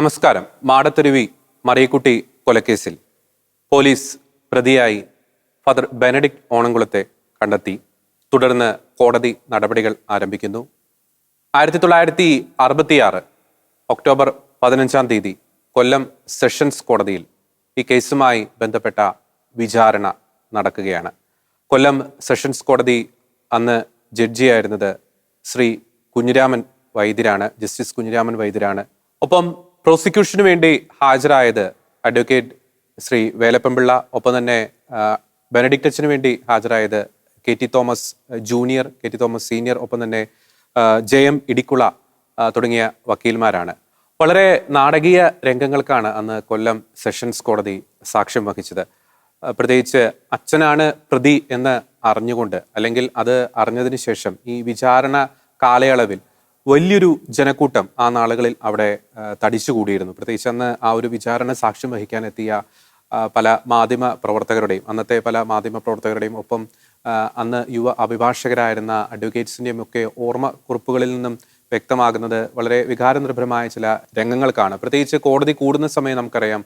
നമസ്കാരം. മാടത്തെരുവി മറിയക്കുട്ടി കൊലക്കേസിൽ പോലീസ് പ്രതിയായി ഫാദർ ബെനഡിക്ട് ഓണംകുളത്തെ കണ്ടെത്തി. തുടർന്ന് കോടതി നടപടികൾ ആരംഭിക്കുന്നു. ആയിരത്തി തൊള്ളായിരത്തി അറുപത്തിയാറ് ഒക്ടോബർ പതിനഞ്ചാം തീയതി കൊല്ലം സെഷൻസ് കോടതിയിൽ ഈ കേസുമായി ബന്ധപ്പെട്ട വിചാരണ നടക്കുകയാണ്. കൊല്ലം സെഷൻസ് കോടതി അന്ന് ജഡ്ജിയായിരുന്നത് ശ്രീ കുഞ്ഞിരാമൻ വൈദ്യരാണ് ജസ്റ്റിസ് കുഞ്ഞിരാമൻ വൈദ്യരാണ്. ഒപ്പം പ്രോസിക്യൂഷന് വേണ്ടി ഹാജരായത് അഡ്വക്കേറ്റ് ശ്രീ വേലപ്പമ്പിള്ള ഒപ്പം തന്നെ ബെനഡിക്റ്റച്ചിന് വേണ്ടി ഹാജരായത് K T Thomas junior K T Thomas senior ഒപ്പം തന്നെ ജയം ഇടിക്കുള തുടങ്ങിയ വക്കീൽമാരാണ്. വളരെ നാടകീയ രംഗങ്ങൾക്കാണ് അന്ന് കൊല്ലം സെഷൻസ് കോടതി സാക്ഷ്യം വഹിച്ചത്. പ്രത്യേകിച്ച് അച്ഛനാണ് പ്രതി എന്ന് അറിഞ്ഞുകൊണ്ട് അല്ലെങ്കിൽ അത് അറിഞ്ഞതിന് ശേഷം ഈ വിചാരണ കാലയളവിൽ വലിയൊരു ജനക്കൂട്ടം ആ നാളുകളിൽ അവിടെ തടിച്ചുകൂടിയിരുന്നു പ്രത്യേകിച്ച് അന്ന് ആ ഒരു വിചാരണ സാക്ഷ്യം വഹിക്കാൻ എത്തിയ പല മാധ്യമ പ്രവർത്തകരുടെയും അന്നത്തെ പല മാധ്യമ പ്രവർത്തകരുടെയും ഒപ്പം അന്ന് യുവ അഭിഭാഷകരായിരുന്ന അഡ്വക്കേറ്റ്സിന്റെയും ഒക്കെ ഓർമ്മ കുറിപ്പുകളിൽ നിന്നും വ്യക്തമാകുന്നത് വളരെ വികാരനിർഭരമായ ചില രംഗങ്ങൾക്കാണ്. പ്രത്യേകിച്ച് കോടതി കൂടുന്ന സമയം നമുക്കറിയാം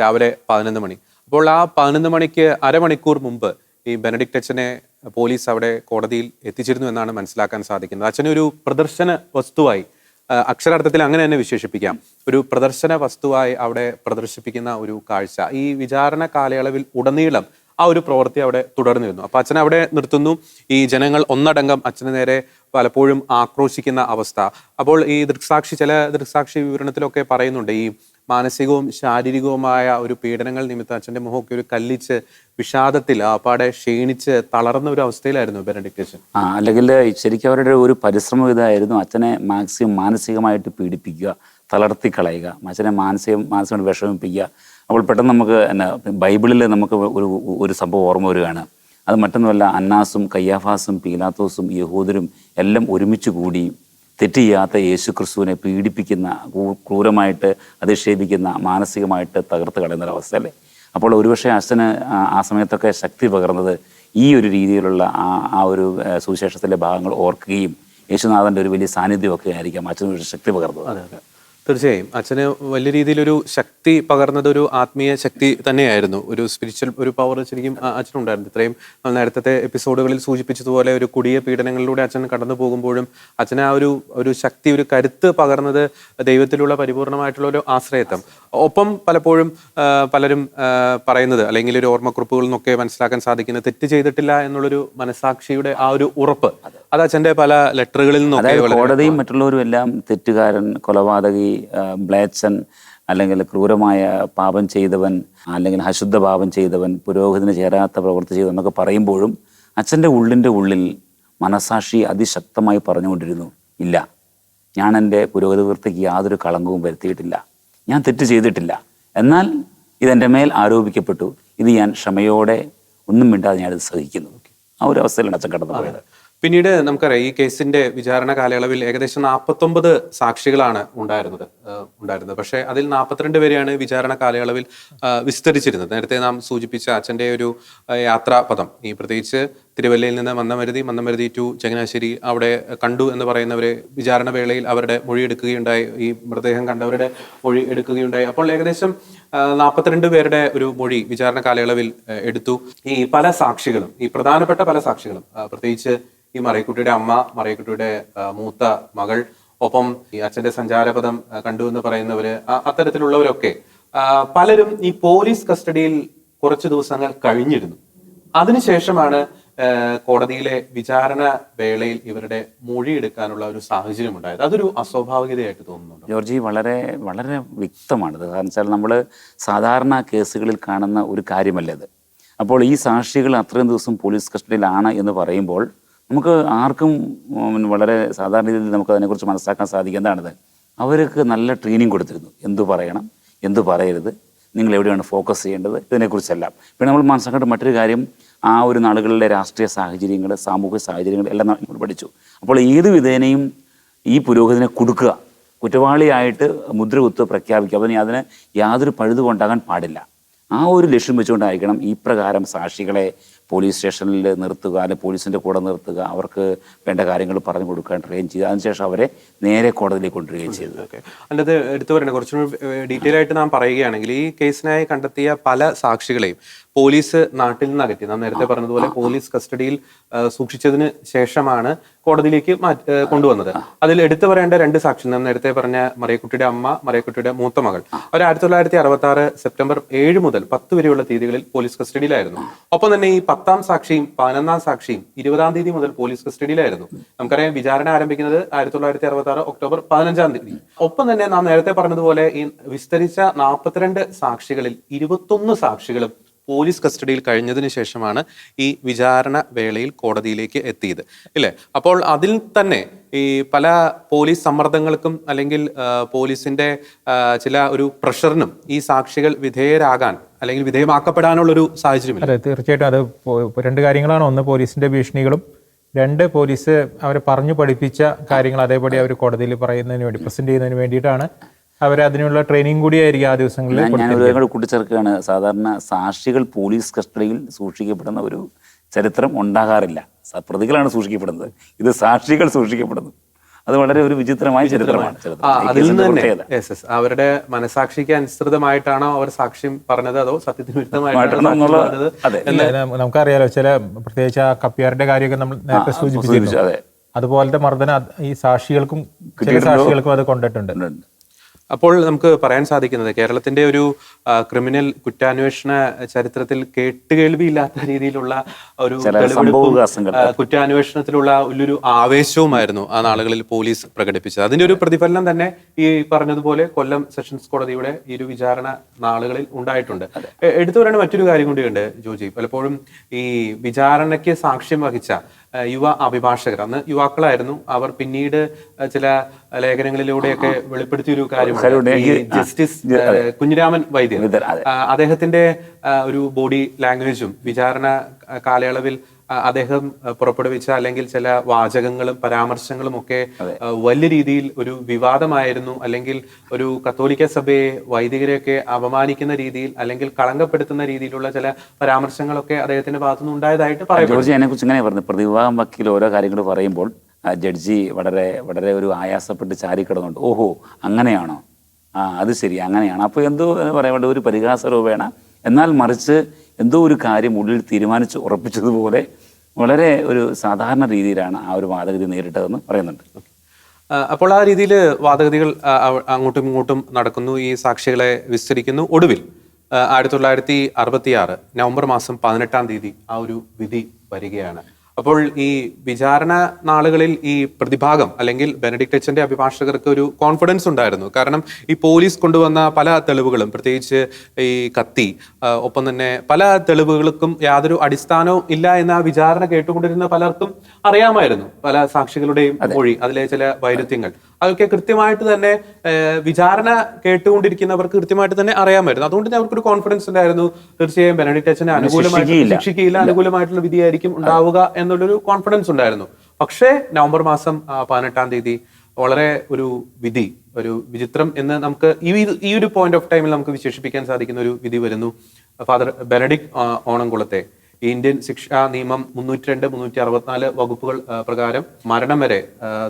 രാവിലെ പതിനൊന്ന് മണി. അപ്പോൾ ആ പതിനൊന്ന് മണിക്ക് അരമണിക്കൂർ മുമ്പ് ഈ ബെനഡിക്ട് അച്ഛനെ പോലീസ് അവിടെ കോടതിയിൽ എത്തിച്ചിരുന്നു എന്നാണ് മനസ്സിലാക്കാൻ സാധിക്കുന്നത്. അച്ഛനെ ഒരു പ്രദർശന വസ്തുവായി അക്ഷരാർത്ഥത്തിൽ അങ്ങനെ തന്നെ വിശേഷിപ്പിക്കാം. ഒരു പ്രദർശന വസ്തുവായി അവിടെ പ്രദർശിപ്പിക്കുന്ന ഒരു കാഴ്ച. ഈ വിചാരണ കാലയളവിൽ ഉടനീളം ആ ഒരു പ്രവൃത്തി അവിടെ തുടർന്നിരുന്നു. അപ്പൊ അച്ഛൻ അവിടെ നിർത്തുന്നു. ഈ ജനങ്ങൾ ഒന്നടങ്കം അച്ഛന് നേരെ പലപ്പോഴും ആക്രോശിക്കുന്ന അവസ്ഥ. അപ്പോൾ ഈ ദൃക്സാക്ഷി ചില ദൃക്സാക്ഷി വിവരണത്തിലൊക്കെ പറയുന്നുണ്ട് ഈ മാനസികവും ശാരീരികവുമായ ഒരു പീഡനങ്ങൾ നിമിത്തം അച്ഛന്റെ മുഖമൊക്കെ ഒരു കല്ലിച്ച് വിഷാദത്തിൽ അപ്പാടെ ക്ഷീണിച്ച് തളർന്ന ഒരു അവസ്ഥയിലായിരുന്നു ബെനഡിക്ട് അച്ഛൻ ആ അല്ലെങ്കിൽ ശരിക്കും അവരുടെ ഒരു പരിശ്രമം ഇതായിരുന്നു അച്ഛനെ മാക്സിമം മാനസികമായിട്ട് പീഡിപ്പിക്കുക തളർത്തി കളയുക അച്ഛനെ മാനസികം മാനസികമായിട്ട് വിഷമിപ്പിക്കുക. അപ്പോൾ പെട്ടെന്ന് നമുക്ക് എന്നാ ബൈബിളിൽ നമുക്ക് ഒരു ഒരു സംഭവം ഓർമ്മ വരികയാണ്. അത് മറ്റൊന്നുമല്ല അന്നാസും കയ്യാഫാസും പീലാത്തോസും യഹൂദരും എല്ലാം ഒരുമിച്ച് കൂടി തെറ്റ് ചെയ്യാത്ത യേശു ക്രിസ്തുവിനെ പീഡിപ്പിക്കുന്ന ക്രൂരമായിട്ട് അധിക്ഷേപിക്കുന്ന മാനസികമായിട്ട് തകർത്ത് കളയുന്ന ഒരു അവസ്ഥ അല്ലേ അപ്പോൾ ഒരുപക്ഷെ അച്ഛന് ആ- സമയത്തൊക്കെ ശക്തി പകർന്നത് ഈ ഒരു രീതിയിലുള്ള ആ ആ ഒരു സുവിശേഷത്തിലെ ഭാഗങ്ങൾ ഓർക്കുകയും യേശുനാഥന്റെ ഒരു വലിയ സാന്നിധ്യമൊക്കെ ആയിരിക്കാം അച്ഛന് ഒരു ശക്തി പകർന്നത്. തീർച്ചയായും. അച്ഛന് വലിയ രീതിയിലൊരു ശക്തി പകർന്നത് ഒരു ആത്മീയ ശക്തി തന്നെയായിരുന്നു. ഒരു സ്പിരിച്വൽ ഒരു പവർ ശരിക്കും അച്ഛനുണ്ടായിരുന്നു. ഇത്രയും നമ്മൾ നേരത്തെ എപ്പിസോഡുകളിൽ സൂചിപ്പിച്ചതുപോലെ ഒരു കുടിയ പീഡനങ്ങളിലൂടെ അച്ഛൻ കടന്നു പോകുമ്പോഴും അച്ഛന് ആ ഒരു ഒരു ശക്തി ഒരു കരുത്ത് പകർന്നത് ദൈവത്തിലുള്ള പരിപൂർണമായിട്ടുള്ള ഒരു ആശ്രയത്വം. ഒപ്പം പലപ്പോഴും പലരും പറയുന്നത് അല്ലെങ്കിൽ ഒരു ഓർമ്മക്കുറിപ്പുകളിൽ നിന്നൊക്കെ മനസ്സിലാക്കാൻ സാധിക്കുന്നത് തെറ്റ് ചെയ്തിട്ടില്ല എന്നുള്ളൊരു മനസാക്ഷിയുടെ ആ ഒരു ഉറപ്പ്. അത് അച്ഛന്റെ പല ലെറ്ററുകളിൽ നിന്നൊക്കെ കോടതിയും മറ്റുള്ളവരും എല്ലാം തെറ്റുകാരൻ കൊലപാതകി ആ, മ്ലേച്ഛൻ അല്ലെങ്കിൽ ക്രൂരമായ പാപം ചെയ്തവൻ അല്ലെങ്കിൽ അശുദ്ധ പാപം ചെയ്തവൻ പുരോഹിതന് ചേരാത്ത പ്രവൃത്തി ചെയ്തവൻ എന്നൊക്കെ പറയുമ്പോഴും അച്ഛന്റെ ഉള്ളിന്റെ ഉള്ളിൽ മനസാക്ഷി അതിശക്തമായി പറഞ്ഞുകൊണ്ടിരുന്നു ഇല്ല ഞാൻ എന്റെ പുരോഗതി വൃത്തിക്ക് യാതൊരു കളങ്കവും വരുത്തിയിട്ടില്ല ഞാൻ തെറ്റ് ചെയ്തിട്ടില്ല. എന്നാൽ ഇതെന്റെ മേൽ ആരോപിക്കപ്പെട്ടു ഇത് ഞാൻ ക്ഷമയോടെ ഒന്നും മിണ്ടാതെ ഞാനിത് സഹിക്കുന്നു. ആ ഒരു അവസ്ഥയിലാണ് അച്ഛൻ കടന്നു പോയത് പിന്നീട് നമുക്കറിയാം ഈ കേസിന്റെ വിചാരണ കാലയളവിൽ ഏകദേശം നാൽപ്പത്തൊമ്പത് സാക്ഷികളാണ് ഉണ്ടായിരുന്നത് ഉണ്ടായിരുന്നത്. പക്ഷേ അതിൽ നാൽപ്പത്തിരണ്ട് പേരെയാണ് വിചാരണ കാലയളവിൽ വിസ്തരിച്ചിരുന്നത്. നേരത്തെ നാം സൂചിപ്പിച്ച അച്ഛന്റെ ഒരു യാത്രാപഥം. ഈ പ്രത്യേകിച്ച് തിരുവല്ലയിൽ നിന്ന് മന്നമരുതി മന്നമരുതി ടു ചങ്ങനാശ്ശേരി അവിടെ കണ്ടു എന്ന് പറയുന്നവരെ വിചാരണ വേളയിൽ അവരുടെ മൊഴി എടുക്കുകയുണ്ടായി ഈ മൃതദേഹം കണ്ടവരുടെ മൊഴി എടുക്കുകയുണ്ടായി. അപ്പോൾ ഏകദേശം നാൽപ്പത്തിരണ്ട് പേരുടെ ഒരു മൊഴി വിചാരണ കാലയളവിൽ എടുത്തു. ഈ പല സാക്ഷികളും ഈ പ്രധാനപ്പെട്ട പല സാക്ഷികളും പ്രത്യേകിച്ച് ഈ മറിയക്കുട്ടിയുടെ അമ്മ മറിയക്കുട്ടിയുടെ മൂത്ത മകൾ ഒപ്പം ഈ അച്ഛന്റെ സഞ്ചാരപഥം കണ്ടു എന്ന് പറയുന്നവര് അത്തരത്തിലുള്ളവരൊക്കെ പലരും ഈ പോലീസ് കസ്റ്റഡിയിൽ കുറച്ച് ദിവസങ്ങൾ കഴിഞ്ഞിരുന്നു. അതിനുശേഷമാണ് കോടതിയിലെ വിചാരണ വേളയിൽ ഇവരുടെ മൊഴി എടുക്കാനുള്ള ഒരു സാഹചര്യം ഉണ്ടായത്. അതൊരു അസ്വാഭാവികതയായിട്ട് തോന്നുന്നു ജോർജി വളരെ വളരെ വ്യക്തമാണിത്. കാരണം വെച്ചാൽ നമ്മൾ സാധാരണ കേസുകളിൽ കാണുന്ന ഒരു കാര്യമല്ല ഇത് അപ്പോൾ ഈ സാക്ഷികൾ അത്രയും ദിവസം പോലീസ് കസ്റ്റഡിയിലാണ് എന്ന് പറയുമ്പോൾ നമുക്ക് ആർക്കും വളരെ സാധാരണ രീതിയിൽ നമുക്ക് അതിനെക്കുറിച്ച് മനസ്സിലാക്കാൻ സാധിക്കും എന്താണിത് അവർക്ക് നല്ല ട്രെയിനിങ് കൊടുത്തിരുന്നു. എന്തു പറയണം? എന്തു പറയരുത്? നിങ്ങൾ എവിടെയാണ് ഫോക്കസ് ചെയ്യേണ്ടത്? ഇതിനെക്കുറിച്ചെല്ലാം. പിന്നെ നമ്മൾ മനസ്സിലാക്കേണ്ട മറ്റൊരു കാര്യം ആ ഒരു നാളുകളിലെ രാഷ്ട്രീയ സാഹചര്യങ്ങൾ സാമൂഹിക സാഹചര്യങ്ങൾ എല്ലാം നമ്മൾ പഠിച്ചു. അപ്പോൾ ഏത് വിധേനയും ഈ പുരോഹിതനെ കൊടുക്കുക. കുറ്റവാളിയായിട്ട് മുദ്ര കുത്ത് പ്രഖ്യാപിക്കുക. അതിന് അതിന് യാതൊരു പഴുതു കൊണ്ടാകാൻ പാടില്ല. ആ ഒരു ലക്ഷ്യം വെച്ചുകൊണ്ടായിരിക്കണം ഈ പ്രകാരം സാക്ഷികളെ പോലീസ് സ്റ്റേഷനിൽ നിർത്തുക അല്ലെങ്കിൽ പോലീസിന്റെ കൂടെ നിർത്തുക അവർക്ക് വേണ്ട കാര്യങ്ങൾ പറഞ്ഞു കൊടുക്കാൻ ട്രെയിൻ ചെയ്യുക അതിനുശേഷം അവരെ നേരെ കോടതിയിലേക്ക് കൊണ്ടുവരികയും ചെയ്തത് അതിന്റെ എടുത്തു പറയണേ കുറച്ചും ഡീറ്റെയിൽ ആയിട്ട് നാം പറയുകയാണെങ്കിൽ ഈ കേസിനായി കണ്ടെത്തിയ പല സാക്ഷികളെയും പോലീസ് നാട്ടിൽ നിന്ന് അകറ്റി. നാം നേരത്തെ പറഞ്ഞതുപോലെ പോലീസ് കസ്റ്റഡിയിൽ സൂക്ഷിച്ചതിന് ശേഷമാണ് കോടതിയിലേക്ക് കൊണ്ടുവന്നത്. അതിൽ എടുത്തു പറയേണ്ട രണ്ട് സാക്ഷി നാം നേരത്തെ പറഞ്ഞ മറിയക്കുട്ടിയുടെ അമ്മ മറിയക്കുട്ടിയുടെ മൂത്ത മകൾ. അവർ ആയിരത്തി തൊള്ളായിരത്തി അറുപത്തി ആറ് സെപ്റ്റംബർ ഏഴ് മുതൽ പത്ത് വരെയുള്ള തീയതികളിൽ പോലീസ് കസ്റ്റഡിയിലായിരുന്നു. ഒപ്പം തന്നെ ഈ പത്താം സാക്ഷിയും പതിനൊന്നാം സാക്ഷിയും ഇരുപതാം തീയതി മുതൽ പോലീസ് കസ്റ്റഡിയിലായിരുന്നു. നമുക്കറിയാം വിചാരണ ആരംഭിക്കുന്നത് ആയിരത്തി തൊള്ളായിരത്തി അറുപത്തി ആറ് ഒക്ടോബർ പതിനഞ്ചാം തീയതി. ഒപ്പം തന്നെ നാം നേരത്തെ പറഞ്ഞതുപോലെ ഈ വിസ്തരിച്ച നാൽപ്പത്തിരണ്ട് സാക്ഷികളിൽ ഇരുപത്തൊന്ന് സാക്ഷികളും പോലീസ് കസ്റ്റഡിയിൽ കഴിഞ്ഞതിന് ശേഷമാണ് ഈ വിചാരണ വേളയിൽ കോടതിയിലേക്ക് എത്തിയത്. ഇല്ലേ? അപ്പോൾ അതിൽ തന്നെ ഈ പല പോലീസ് സമ്മർദ്ദങ്ങൾക്കും അല്ലെങ്കിൽ പോലീസിന്റെ ചില ഒരു പ്രഷറിനും ഈ സാക്ഷികൾ വിധേയരാകാൻ അല്ലെങ്കിൽ വിധേയമാക്കപ്പെടാനുള്ള ഒരു സാഹചര്യം അതെ തീർച്ചയായിട്ടും അത് രണ്ട് കാര്യങ്ങളാണ്. ഒന്ന് പോലീസിന്റെ ഭീഷണികളും രണ്ട് പോലീസ് അവരെ പറഞ്ഞു പഠിപ്പിച്ച കാര്യങ്ങൾ അതേപടി അവർ കോടതിയിൽ പറയുന്നതിന് വേണ്ടി പ്രസന്റ് ചെയ്യുന്നതിന് വേണ്ടിയിട്ടാണ് അവർ അതിനുള്ള ട്രെയിനിങ് കൂടിയായിരിക്കും ആ ദിവസങ്ങളിൽ ഞാൻ കൂട്ടിച്ചേർക്കുകയാണ്. സാധാരണ സാക്ഷികൾ പോലീസ് കസ്റ്റഡിയിൽ സൂക്ഷിക്കപ്പെടുന്ന ഒരു ചരിത്രം ഉണ്ടാകാറില്ല. പ്രതികളാണ് സൂക്ഷിക്കപ്പെടുന്നത്. ഇത് സാക്ഷികൾ സൂക്ഷിക്കപ്പെടുന്നു. അത് വളരെ ഒരു വിചിത്രമായ ചരിത്രമാണ്. അതിൽ തന്നെ. അവരുടെ മനസാക്ഷിക്ക് അനുസൃതമായിട്ടാണോ അവർ സാക്ഷ്യം പറഞ്ഞത് അതോ സത്യത്തിന് വിരുദ്ധമായിട്ടാണോ നമുക്കറിയാലോ ചില പ്രത്യേകിച്ച് ആ കപ്പിയാരുടെ കാര്യമൊക്കെ നമ്മൾ നേരത്തെ സൂചിപ്പിച്ചു, സൂചിപ്പിച്ചിരുന്നു. അതെ. അതുപോലത്തെ മർദ്ദനം ഈ സാക്ഷികൾക്കും ചില സാക്ഷികൾക്കും അത് കൊണ്ടിട്ടുണ്ട്. അപ്പോൾ നമുക്ക് പറയാൻ സാധിക്കുന്നത് കേരളത്തിന്റെ ഒരു ക്രിമിനൽ കുറ്റാന്വേഷണ ചരിത്രത്തിൽ കേട്ടുകേൾവിയില്ലാത്ത രീതിയിലുള്ള ഒരു. കുറ്റാന്വേഷണത്തിലുള്ള ഒരു ആവേശവുമായിരുന്നു ആ നാളുകളിൽ പോലീസ് പ്രകടിപ്പിച്ചത്. അതിന്റെ ഒരു പ്രതിഫലനം തന്നെ ഈ പറഞ്ഞതുപോലെ കൊല്ലം സെഷൻസ് കോടതിയുടെ ഈ ഒരു വിചാരണ നാളുകളിൽ ഉണ്ടായിട്ടുണ്ട്. എടുത്തു പറയേണ്ട മറ്റൊരു കാര്യം കൂടിയുണ്ട് ജോജി. പലപ്പോഴും ഈ വിചാരണയ്ക്ക് സാക്ഷ്യം വഹിച്ച യുവ അഭിഭാഷകർ. അന്ന് യുവാക്കളായിരുന്നു. അവർ പിന്നീട് ചില ലേഖനങ്ങളിലൂടെയൊക്കെ വെളിപ്പെടുത്തിയ ഒരു കാര്യമാണ് ജസ്റ്റിസ് കുഞ്ഞിരാമൻ. ആ, അദ്ദേഹത്തിന്റെ ഒരു ബോഡി ലാംഗ്വേജും വിചാരണ കാലയളവിൽ അദ്ദേഹം പുറപ്പെടുവിച്ച അല്ലെങ്കിൽ ചില വാചകങ്ങളും പരാമർശങ്ങളും ഒക്കെ വലിയ രീതിയിൽ ഒരു വിവാദമായിരുന്നു. അല്ലെങ്കിൽ ഒരു കത്തോലിക്ക സഭയെ വൈദികരെയൊക്കെ അപമാനിക്കുന്ന രീതിയിൽ അല്ലെങ്കിൽ കളങ്കപ്പെടുത്തുന്ന രീതിയിലുള്ള ചില പരാമർശങ്ങളൊക്കെ അദ്ദേഹത്തിന്റെ ഭാഗത്തുനിന്ന് ഉണ്ടായതായിട്ട് പറയും ജോർജ് അതിനെ കുറിച്ച് ഇങ്ങനെ പറഞ്ഞു പ്രതിവിവാഹം വക്കീൽ ഓരോ കാര്യങ്ങൾ പറയുമ്പോൾ ജഡ്ജി വളരെ വളരെ ഒരു ആയാസപ്പെട്ട് ചാരിക്കിടന്നുണ്ട്. ഓഹോ അങ്ങനെയാണോ? ആ അത് ശരി അങ്ങനെയാണ്. അപ്പോൾ എന്തോ വേണ്ട ഒരു പരിഹാസ രൂപേണ. എന്നാൽ മറിച്ച് എന്തോ ഒരു കാര്യം ഉള്ളിൽ തീരുമാനിച്ച് ഉറപ്പിച്ചതുപോലെ വളരെ ഒരു സാധാരണ രീതിയിലാണ് ആ ഒരു വാദഗതി നേരിട്ടതെന്ന് പറയുന്നുണ്ട്. അപ്പോൾ ആ രീതിയിൽ വാദഗതികൾ അങ്ങോട്ടും ഇങ്ങോട്ടും നടക്കുന്നു ഈ സാക്ഷികളെ വിസ്തരിക്കുന്നു. ഒടുവിൽ ആയിരത്തി തൊള്ളായിരത്തി അറുപത്തി ആറ് നവംബർ മാസം പതിനെട്ടാം തീയതി ആ ഒരു വിധി വരികയാണ്. അപ്പോൾ ഈ വിചാരണ നാളുകളിൽ ഈ പ്രതിഭാഗം അല്ലെങ്കിൽ ബെനഡിക്ട് എച്ചന്റെ അഭിഭാഷകർക്ക് ഒരു കോൺഫിഡൻസ് ഉണ്ടായിരുന്നു. കാരണം ഈ പോലീസ് കൊണ്ടുവന്ന പല തെളിവുകളും പ്രത്യേകിച്ച് ഈ കത്തി ഒപ്പം തന്നെ പല തെളിവുകൾക്കും യാതൊരു അടിസ്ഥാനവും ഇല്ല എന്ന വിചാരണ കേട്ടുകൊണ്ടിരുന്ന പലർക്കും അറിയാമായിരുന്നു. പല സാക്ഷികളുടെയും മൊഴി അതിലെ ചില വൈരുദ്ധ്യങ്ങൾ. അതൊക്കെ കൃത്യമായിട്ട് തന്നെ വിചാരണ കേട്ടുകൊണ്ടിരിക്കുന്നവർക്ക് കൃത്യമായിട്ട് തന്നെ അറിയാമായിരുന്നു. അതുകൊണ്ട് തന്നെ അവർക്കൊരു കോൺഫിഡൻസ് ഉണ്ടായിരുന്നു. തീർച്ചയായും ബെനഡിക്ട് അച്ഛനെ അനുകൂലമായിട്ട്. ശിക്ഷിക്കുകയില്ല. അനുകൂലമായിട്ടുള്ള വിധിയായിരിക്കും ഉണ്ടാവുക എന്നുള്ളൊരു കോൺഫിഡൻസ് ഉണ്ടായിരുന്നു. പക്ഷേ നവംബർ മാസം പതിനെട്ടാം തീയതി വളരെ ഒരു വിധി ഒരു വിചിത്രം എന്ന് നമുക്ക് ഈ ഈ ഒരു പോയിന്റ് ഓഫ് ടൈമിൽ നമുക്ക് വിശേഷിപ്പിക്കാൻ സാധിക്കുന്ന ഒരു വിധി വരുന്നു. Father Benedict ഓണംകുളത്തെ. ഇന്ത്യൻ ശിക്ഷാ നിയമം മുന്നൂറ്റി രണ്ട് മുന്നൂറ്റി അറുപത്തിനാല് വകുപ്പുകൾ പ്രകാരം മരണം വരെ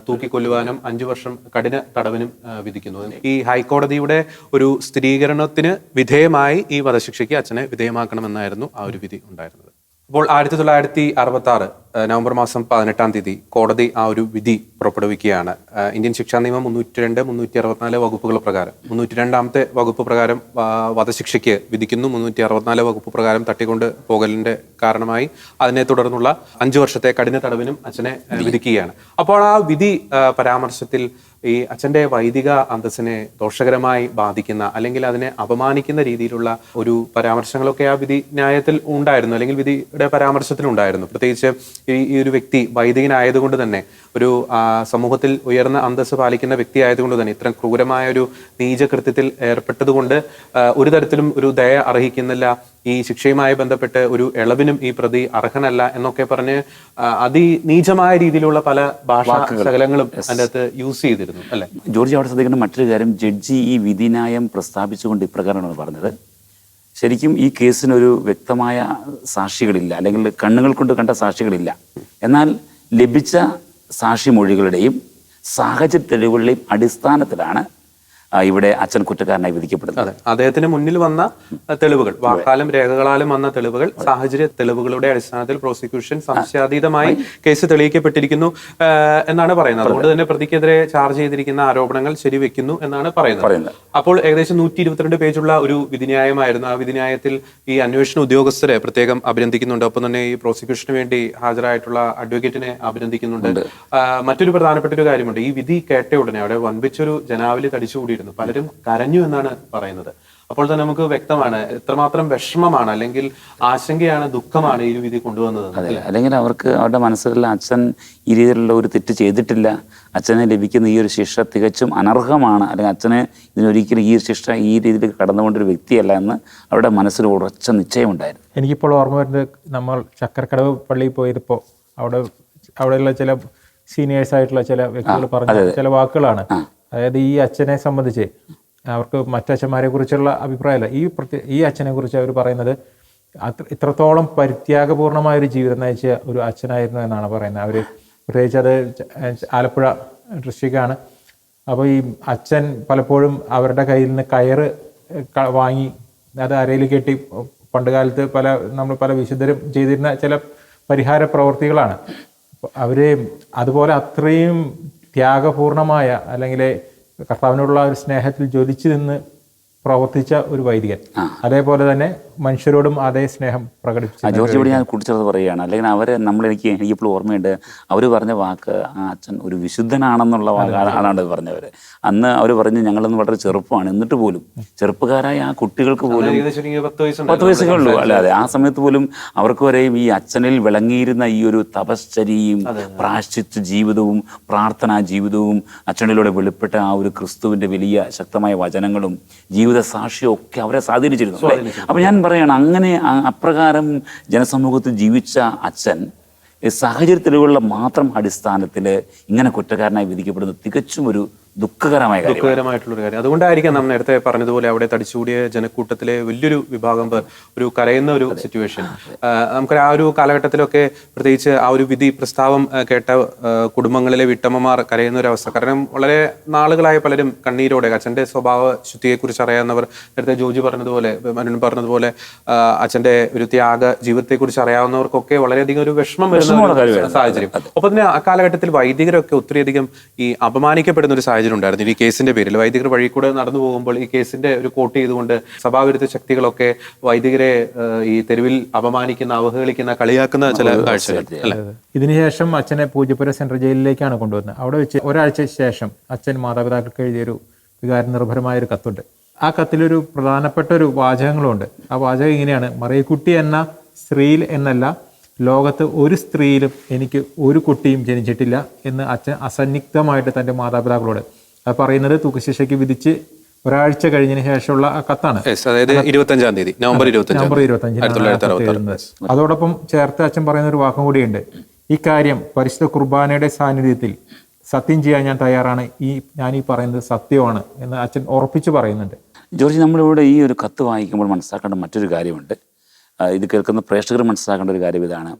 തൂക്കിക്കൊല്ലുവാനും അഞ്ചു വർഷം കഠിന തടവിനും വിധിക്കുന്നു. ഈ ഹൈക്കോടതിയുടെ ഒരു സ്ഥിരീകരണത്തിന് വിധേയമായി ഈ വധശിക്ഷയ്ക്ക് അച്ഛനെ വിധേയമാക്കണമെന്നായിരുന്നു ആ ഒരു വിധി ഉണ്ടായിരുന്നത്. അപ്പോൾ ആയിരത്തി തൊള്ളായിരത്തി അറുപത്തി ആറ് നവംബർ മാസം പതിനെട്ടാം തീയതി കോടതി ആ ഒരു വിധി പുറപ്പെടുവിക്കുകയാണ്. ഇന്ത്യൻ ശിക്ഷാ നിയമം മുന്നൂറ്റി രണ്ട് മുന്നൂറ്റി അറുപത്തിനാല് വകുപ്പുകൾ പ്രകാരം മുന്നൂറ്റി രണ്ടാമത്തെ വകുപ്പ് പ്രകാരം വധശിക്ഷയ്ക്ക് വിധിക്കുന്നു. മുന്നൂറ്റി അറുപത്തിനാല് വകുപ്പ് പ്രകാരം തട്ടിക്കൊണ്ട് പോകലിന്റെ കാരണമായി അതിനെ തുടർന്നുള്ള അഞ്ചു വർഷത്തെ കഠിന തടവിനും അച്ഛനെ വിധിക്കുകയാണ്. അപ്പോൾ ആ വിധി പരാമർശത്തിൽ ഈ അച്ഛന്റെ വൈദിക അന്തസ്സിനെ ദോഷകരമായി ബാധിക്കുന്ന അല്ലെങ്കിൽ അതിനെ അപമാനിക്കുന്ന രീതിയിലുള്ള ഒരു പരാമർശങ്ങളൊക്കെ ആ വിധി ന്യായത്തിൽ ഉണ്ടായിരുന്നു അല്ലെങ്കിൽ വിധിയുടെ പരാമർശത്തിലുണ്ടായിരുന്നു പ്രത്യേകിച്ച് ഈ ഈ ഒരു വ്യക്തി വൈദികനായതുകൊണ്ട് തന്നെ ഒരു സമൂഹത്തിൽ ഉയർന്ന അന്തസ്സ് പാലിക്കുന്ന വ്യക്തി ആയതുകൊണ്ട് തന്നെ ഇത്തരം ക്രൂരമായ ഒരു നീചകൃത്യത്തിൽ ഏർപ്പെട്ടതുകൊണ്ട് ഒരു തരത്തിലും ഒരു ദയ അർഹിക്കുന്നില്ല ഈ ശിക്ഷയുമായി ബന്ധപ്പെട്ട് ഒരു ഇളവിനും ഈ പ്രതി അർഹനല്ല എന്നൊക്കെ പറഞ്ഞ് അതിനീചമായ രീതിയിലുള്ള പല ഭാഷാ ശകലങ്ങളും അതിന്റെ അകത്ത് യൂസ് ചെയ്തിരുന്നു അല്ലെ? ജോർജ് അവിടെ ശ്രദ്ധിക്കേണ്ട മറ്റൊരു കാര്യം ജഡ്ജി ഈ വിധിന്യായം പ്രസ്താവിച്ചുകൊണ്ട് ഇപ്രകാരമാണ് പറഞ്ഞത്. ശരിക്കും ഈ കേസിനൊരു വ്യക്തമായ സാക്ഷികളില്ല അല്ലെങ്കിൽ കണ്ണുകൾ കൊണ്ട് കണ്ട സാക്ഷികളില്ല. എന്നാൽ ലഭിച്ച സാക്ഷിമൊഴികളുടെയും സാഹചര്യ തെളിവുകളുടെയും അടിസ്ഥാനത്തിലാണ് ഇവിടെ അച്ഛൻ കുറ്റക്കാരനായി വിധിക്കപ്പെടുന്നത്. അദ്ദേഹത്തിന് മുന്നിൽ വന്ന തെളിവുകൾ വാക്കാലും രേഖകളാലും വന്ന തെളിവുകൾ സാഹചര്യ തെളിവുകളുടെ അടിസ്ഥാനത്തിൽ പ്രോസിക്യൂഷൻ സംശയാതീതമായി കേസ് തെളിയിക്കപ്പെട്ടിരിക്കുന്നു എന്നാണ് പറയുന്നത്. അതുകൊണ്ട് തന്നെ പ്രതിക്കെതിരെ ചാർജ് ചെയ്തിരിക്കുന്ന ആരോപണങ്ങൾ ശരിവെക്കുന്നു എന്നാണ് പറയുന്നത്. അപ്പോൾ ഏകദേശം നൂറ്റി ഇരുപത്തിരണ്ട് പേജുള്ള ഒരു വിധിന്യായമായിരുന്നു. ആ വിധിന്യായത്തിൽ ഈ അന്വേഷണ ഉദ്യോഗസ്ഥരെ പ്രത്യേകം അഭിനന്ദിക്കുന്നുണ്ട്. ഒപ്പം തന്നെ ഈ പ്രോസിക്യൂഷന് വേണ്ടി ഹാജരായിട്ടുള്ള അഡ്വക്കേറ്റിനെ അഭിനന്ദിക്കുന്നുണ്ട്. മറ്റൊരു പ്രധാനപ്പെട്ട ഒരു കാര്യമുണ്ട്. ഈ വിധി കേട്ട ഉടനെ അവിടെ വൻപിച്ചൊരു ജനാവലി തടിച്ചുകൂടിയിരുന്നു പലരും കരഞ്ഞു എന്നാണ് പറയുന്നത്. അപ്പോൾ തന്നെ നമുക്ക് വ്യക്തമാണ് എത്രമാത്രം വിഷമമാണ് അല്ലെങ്കിൽ ആശങ്കയാണ് ദുഃഖമാണ് ഈ രീതി വിധി കൊണ്ടുവന്നത്. അതെ അല്ലെങ്കിൽ അവർക്ക് അവരുടെ മനസ്സിലുള്ള അച്ഛൻ ഈ രീതിയിലുള്ള ഒരു തെറ്റ് ചെയ്തിട്ടില്ല. അച്ഛനെ ലഭിക്കുന്ന ഈ ഒരു ശിക്ഷ തികച്ചും അനർഹമാണ്. അല്ലെങ്കിൽ അച്ഛനെ ഇതിനൊരിക്കലും ഈ ശിക്ഷ ഈ രീതിയിൽ കടന്നുകൊണ്ടൊരു വ്യക്തിയല്ല എന്ന് അവരുടെ മനസ്സിൽ ഉറച്ച നിശ്ചയമുണ്ടായിരുന്നു. എനിക്കിപ്പോൾ ഓർമ്മ വരുന്നത് നമ്മൾ ചക്കരക്കടവ് പള്ളിയിൽ പോയിരുപ്പോ അവിടെ അവിടെയുള്ള ചില സീനിയേഴ്സ് ആയിട്ടുള്ള ചില വ്യക്തികൾ പറഞ്ഞ ചില വാക്കുകളാണ്. അതായത് ഈ അച്ഛനെ സംബന്ധിച്ച് അവർക്ക് മറ്റച്ഛന്മാരെ കുറിച്ചുള്ള അഭിപ്രായമല്ല. ഈ പ്രത്യേക ഈ അച്ഛനെ കുറിച്ച് അവർ പറയുന്നത് അത്ര ഇത്രത്തോളം പരിത്യാഗപൂർണമായ ഒരു ജീവിതം നയിച്ച ഒരു അച്ഛനായിരുന്നു എന്നാണ് പറയുന്നത്. അവർ പ്രത്യേകിച്ച് അത് ആലപ്പുഴ ഡിസ്ട്രിക്റ്റാണ്. അപ്പോൾ ഈ അച്ഛൻ പലപ്പോഴും അവരുടെ കയ്യിൽ നിന്ന് കയറ് വാങ്ങി അത് അരയിൽ കെട്ടി പണ്ട് കാലത്ത് പല നമ്മൾ പല വിശുദ്ധരും ചെയ്തിരുന്ന ചില പരിഹാര പ്രവർത്തികളാണ് അവർ അതുപോലെ അത്രയും ത്യാഗപൂർണമായ അല്ലെങ്കിൽ കർത്താവിനോടുള്ള ഒരു സ്നേഹത്തിൽ ജ്വലിച്ചു നിന്ന് പ്രവർത്തിച്ച ഒരു വൈദികൻ. അതേപോലെ തന്നെ മനുഷ്യരോടും അതേ സ്നേഹം പ്രകടിപ്പിച്ചു ജോർജ് ഇവിടെ ഞാൻ കൂട്ടിച്ചേർത്ത് പറയുകയാണ്. അല്ലെങ്കിൽ അവരെ നമ്മൾ എനിക്ക് എനിക്കിപ്പോൾ ഓർമ്മയുണ്ട്. അവർ പറഞ്ഞ വാക്ക് ആ അച്ഛൻ ഒരു വിശുദ്ധനാണെന്നുള്ള വാക്ക് ആളാണ് പറഞ്ഞവർ അന്ന് അവർ പറഞ്ഞു ഞങ്ങളൊന്ന് വളരെ ചെറുപ്പമാണ്. എന്നിട്ട് പോലും ചെറുപ്പക്കാരായ ആ കുട്ടികൾക്ക് പോലും പത്ത് വയസ്സുണ്ട് പത്ത് വയസ്സൊക്കെ ഉള്ളൂ. അല്ല അതെ ആ സമയത്ത് പോലും അവർക്ക് വരെയും ഈ അച്ഛനിൽ വിളങ്ങിയിരുന്ന ഈ ഒരു തപശ്ചര്യയും പ്രാശ്ചിത്വ ജീവിതവും പ്രാർത്ഥനാ ജീവിതവും അച്ഛനിലൂടെ വെളിപ്പെട്ട ആ ഒരു ക്രിസ്തുവിന്റെ വലിയ ശക്തമായ വചനങ്ങളും ജീവിത സാക്ഷിയും ഒക്കെ അവരെ സ്വാധീനിച്ചിരുന്നു? അപ്പൊ ഞാൻ പറയണം അങ്ങനെ അപ്രകാരം ജനസമൂഹത്തിൽ ജീവിച്ച അച്ഛൻ സാഹചര്യത്തിലുള്ള മാത്രം അടിസ്ഥാനത്തിൽ ഇങ്ങനെ കുറ്റക്കാരനായി വിധിക്കപ്പെടുന്നത് തികച്ചും ഒരു ദുഃഖകരമായ ദുഃഖകരമായിട്ടുള്ള ഒരു കാര്യം. അതുകൊണ്ടായിരിക്കാം നാം നേരത്തെ പറഞ്ഞതുപോലെ അവിടെ തടിച്ചുകൂടിയ ജനക്കൂട്ടത്തിലെ വലിയൊരു വിഭാഗം പേർ ഒരു കരയുന്ന ഒരു സിറ്റുവേഷൻ നമുക്ക് ആ ഒരു കാലഘട്ടത്തിലൊക്കെ പ്രത്യേകിച്ച് ആ ഒരു വിധി പ്രസ്താവം കേട്ട കുടുംബങ്ങളിലെ വീട്ടമ്മമാർ കരയുന്ന ഒരു അവസ്ഥ കാരണം വളരെ നാളുകളായ പലരും കണ്ണീരോടെ അച്ഛന്റെ സ്വഭാവ ശുദ്ധിയെക്കുറിച്ച് അറിയാവുന്നവർ നേരത്തെ ജോജി പറഞ്ഞതുപോലെ മനു പറഞ്ഞതുപോലെ അച്ഛന്റെ അച്ഛന്റെ ഒരു ത്യാഗ ജീവിതത്തെക്കുറിച്ച് അറിയാവുന്നവർക്കൊക്കെ വളരെയധികം ഒരു വിഷമം വരുന്ന സാഹചര്യം. ഒപ്പം തന്നെ ആ കാലഘട്ടത്തിൽ വൈദികരൊക്കെ ഒത്തിരിയധികം ഈ അപമാനിക്കപ്പെടുന്ന ഒരു സാഹചര്യം ഉണ്ടായിരുന്നു ഈ കേസിന്റെ പേരിൽ വൈദികർ വഴി കൂടെ നടന്നു പോകുമ്പോൾ ഈ കേസിന്റെ ഒരു കോട്ട് ചെയ്തുകൊണ്ട് സഭാവിരുദ്ധ ശക്തികളൊക്കെ വൈദികരെ ഈ തെരുവിൽ അപമാനിക്കുന്ന അവഹേളിക്കുന്ന കളിയാക്കുന്ന ചില കാഴ്ചകൾ. ഇതിനുശേഷം അച്ഛനെ പൂജപ്പുര സെൻട്രൽ ജയിലിലേക്കാണ് കൊണ്ടുവന്നത് അവിടെ വെച്ച് ഒരാഴ്ച ശേഷം അച്ഛൻ മാതാപിതാക്കൾക്ക് എഴുതിയൊരു വികാര നിർഭരമായ ഒരു കത്തുണ്ട്. ആ കത്തിലൊരു പ്രധാനപ്പെട്ട ഒരു വാചകങ്ങളുണ്ട്. ആ വാചകം ഇങ്ങനെയാണ്. മറിയക്കുട്ടി എന്ന സ്ത്രീയിൽ എന്നല്ല ലോകത്ത് ഒരു സ്ത്രീയിലും എനിക്ക് ഒരു കുട്ടിയും ജനിച്ചിട്ടില്ല എന്ന് അച്ഛൻ അസന്നിഗ്ധമായിട്ട് തന്റെ മാതാപിതാക്കളോട് അത് പറയുന്നത് തൂക്കശിക്ഷയ്ക്ക് വിധിച്ച് ഒരാഴ്ച കഴിഞ്ഞതിന് ശേഷമുള്ള ആ കത്താണ്. ഇരുപത്തഞ്ചാം തീയതി നവംബർ ഇരുപത്തഞ്ചാം നവംബർ അതോടൊപ്പം ചേർത്ത് അച്ഛൻ പറയുന്ന ഒരു വാക്കും കൂടിയുണ്ട്. ഈ കാര്യം പരിശുദ്ധ കുർബാനയുടെ സാന്നിധ്യത്തിൽ സത്യം ചെയ്യാൻ ഞാൻ തയ്യാറാണ്. ഈ ഞാൻ ഈ പറയുന്നത് സത്യമാണ് എന്ന് അച്ഛൻ ഉറപ്പിച്ച് പറയുന്നുണ്ട്. ജോർജ് നമ്മളിവിടെ ഈ ഒരു കത്ത് വായിക്കുമ്പോൾ മനസ്സിലാക്കേണ്ട മറ്റൊരു കാര്യമുണ്ട്. ഇത് കേൾക്കുന്ന പ്രേക്ഷകർ മനസ്സിലാക്കേണ്ട ഒരു കാര്യം ഇതാണ്.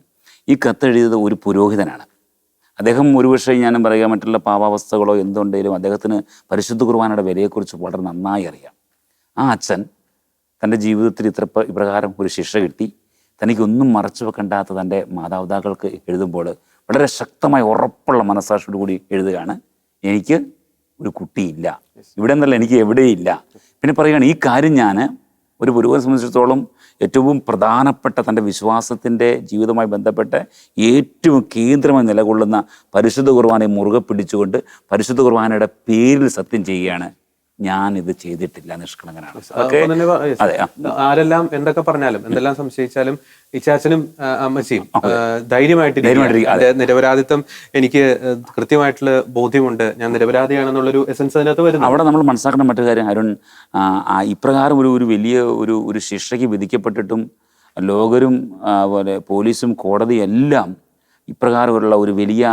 ഈ കത്ത് എഴുതിയത് ഒരു പുരോഹിതനാണ്. അദ്ദേഹം ഒരുപക്ഷെ ഞാനും പറയുക മറ്റുള്ള പാവാവസ്ഥകളോ എന്തുണ്ടെങ്കിലും അദ്ദേഹത്തിന് പരിശുദ്ധ കുർബാനയുടെ വിലയെക്കുറിച്ച് വളരെ നന്നായി അറിയാം. ആ അച്ഛൻ തന്റെ ജീവിതത്തിൽ ഇത്ര ഇപ്രകാരം ഒരു ശിക്ഷ കിട്ടി. തനിക്കൊന്നും മറച്ചു വെക്കണ്ടാത്ത തന്റെ മാതാപിതാക്കൾക്ക് എഴുതുമ്പോൾ വളരെ ശക്തമായ ഉറപ്പുള്ള മനസ്സാക്ഷിയോട് കൂടി എഴുതുകയാണ് എനിക്ക് ഒരു കുട്ടിയില്ല. ഇവിടെ നിന്നല്ല എനിക്ക് എവിടെയില്ല. പിന്നെ പറയുകയാണ് ഈ കാര്യം ഞാൻ ഒരു പുരോഗതി സംബന്ധിച്ചിടത്തോളം ഏറ്റവും പ്രധാനപ്പെട്ട തന്റെ വിശ്വാസത്തിന്റെ ജീവിതവുമായി ബന്ധപ്പെട്ട് ഏറ്റവും കേന്ദ്രമായി നിലകൊള്ളുന്ന പരിശുദ്ധ കുർബാനയെ മുറുകെ പിടിച്ചുകൊണ്ട് പരിശുദ്ധ കുർബാനയുടെ പേരിൽ സത്യം ചെയ്യുകയാണ്. ഞാൻ ഇത് ചെയ്തിട്ടില്ല നിഷ്കളങ്കനാണ്. ആരെല്ലാം എന്തൊക്കെ പറഞ്ഞാലും എന്തെല്ലാം സംശയിച്ചാലും ഇച്ചാച്ചനും അമ്മച്ചിയും ധൈര്യമായിട്ട് നിരപരാധിത്വം എനിക്ക് കൃത്യമായിട്ടുള്ള ബോധ്യമുണ്ട്. ഞാൻ നിരപരാധിയാണെന്നുള്ളൊരു എസൻസ് അതിനകത്ത് വരുന്നു. അവിടെ നമ്മൾ മനസ്സിലാക്കേണ്ട മറ്റൊരു കാര്യം അരുൺ ഇപ്രകാരം ഒരു ഒരു വലിയ ഒരു ഒരു ശിക്ഷയ്ക്ക് വിധിക്കപ്പെട്ടിട്ടും ലോകരും അതുപോലെ പോലെ പോലീസും കോടതിയെല്ലാം എല്ലാം ഇപ്രകാരമുള്ള ഒരു വലിയ